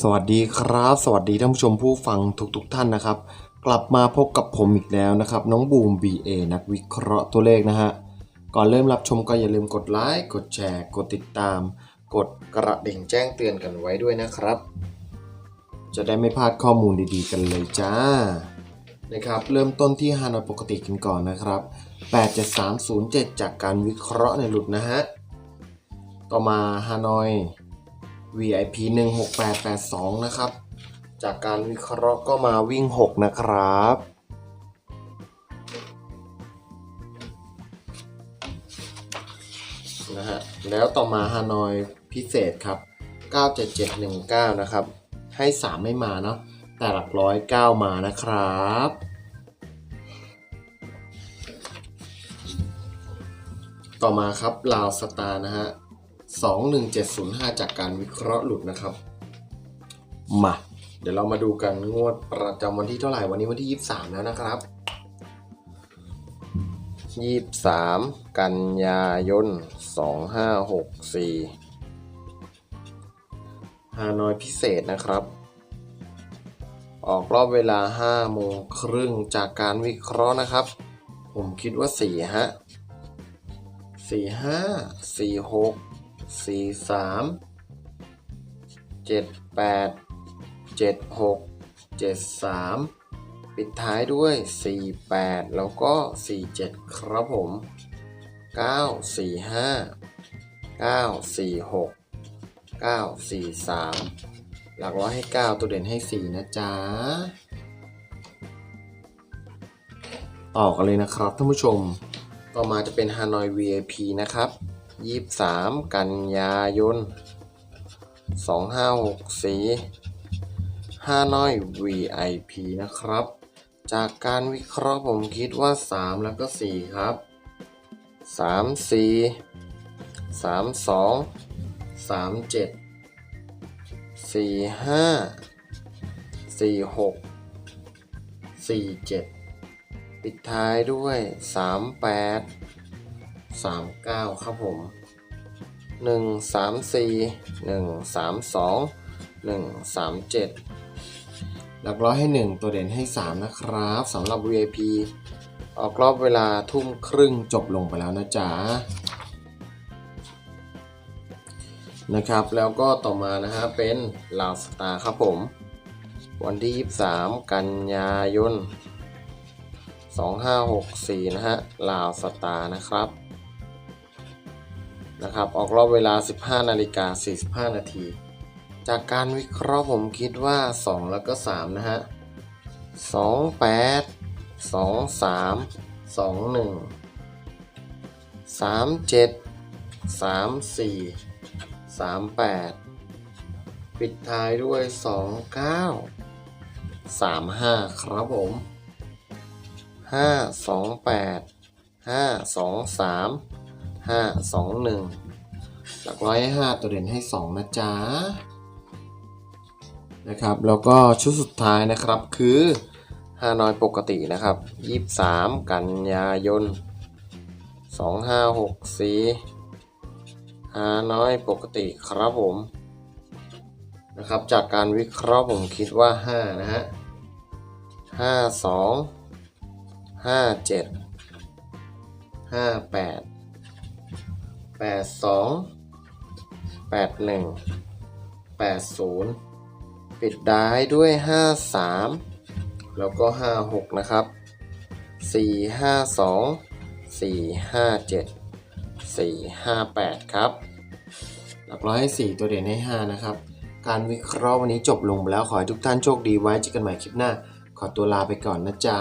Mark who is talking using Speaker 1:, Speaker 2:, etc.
Speaker 1: สวัสดีครับ สวัสดีท่านผู้ชมผู้ฟังทุกๆทท่านนะครับ กลับมาพบกับผมอีกแล้วนะครับ น้องบูม BA นักวิเคราะห์ตัวเลขนะฮะก่อนเริ่มรับชมก็อย่าลืมกดไลค์กดแชร์ กดติดตาม กดกระดิ่งแจ้งเตือนกันไว้ด้วยนะครับ จะได้ไม่พลาดข้อมูลดีๆ กันเลยจ้านะครับเริ่มต้นที่ฮานอยปกติกันก่อนนะครับ 87307 จากการวิเคราะห์ในหลุดนะฮะต่อมาฮานอย VIP 16882 นะครับ จากการวิเคราะห์ก็มาวิ่ง 6 นะครับ นะฮะ แล้วต่อมาฮานอยพิเศษครับ 97719 นะครับ ให้ 3 ไม่มาเนาะ แต่หลักร้อย9มานะครับต่อมาครับลาวสตาร์นะฮะ 21705 จากการวิเคราะห์หลุดนะครับ มา เดี๋ยวเรามาดูกันงวดประจำวันที่เท่าไหร่วันนี้วันที่ 23 แล้วนะครับ 23 กันยายน 2564ฮานอยพิเศษนะครับ ออกรอบเวลา5โมงครึ่งจากการวิเคราะห์นะครับ ผมคิดว่า 4 ฮะสี่ห้าสี่หก สี่สามเจ็ดแปดเจ็ดหกเจ็ดสามปิดท้ายด้วยสี่แปดแล้วก็สี่เจ็ดครับผมเก้าสี่ห้าเก้าสี่หกเก้าสี่สามหลักร้อยให้เก้าตัวเด่นให้สี่นะจ๊ะ ต่อกันเลยนะครับท่านผู้ชม ต่อมาจะเป็น Hanoi VIP นะครับ 23กันยายน2564 Hanoi VIP นะครับ จากการวิเคราะห์ผมคิดว่า 3 แล้วก็ 4 ครับ 3 4 3 2 3 7 4 5 4 6 4 7 ปิดท้ายด้วย 3 8 38 39ครับผม1 3 4 1 3 2 1 3 7หลักร้อยให้1ตัวเด่นให้3นะครับสำหรับ VIP ออกรอบเวลาทุ่มครึ่งจบลงไปแล้วนะจ๊ะนะครับแล้วก็ต่อมานะฮะเป็นลาวสตาร์ครับผม วันที่ 23 กันยายน 2564 นะฮะลาวสตาร์นะครับ นะครับ ออกรอบเวลา 15นาฬิกา45 นาที จากการวิเคราะห์ผมคิดว่า 2 แล้วก็ 3 นะฮะ 28 23 21 37 34 38 ปิดท้ายด้วย 29 35 ครับผมห้าสองแปด ห้าสองหนึ่งหลักร้อยให้ห้าตัวเด่นให้สองนะจ๊ะนะครับแล้วก็ชุดสุดท้ายนะครับคือฮานอยปกตินะครับยี่สิบามกันยายนสองห้าหกสี่ฮาน้อยปกติครับผมนะครับจากการวิเคราะห์ผมคิดว่าห้านะฮะห้าสองห้าเจ็ดห้า แปดสองแปดหนึ่งแปดศูนย์ปิดได้ด้วยห้าสามแล้วก็ห้าหกนะครับสี่ห้าสองสี่ห้าเจ็ดสี่ห้าแปดครับ หลักร้อยให้สี่ตัวเด่นให้ห้านะครับ การวิเคราะห์วันนี้จบลงไปแล้วขอให้ทุกท่านโชคดีไว้เจอกันใหม่คลิปหน้า ขอตัวลาไปก่อนนะจ๊ะ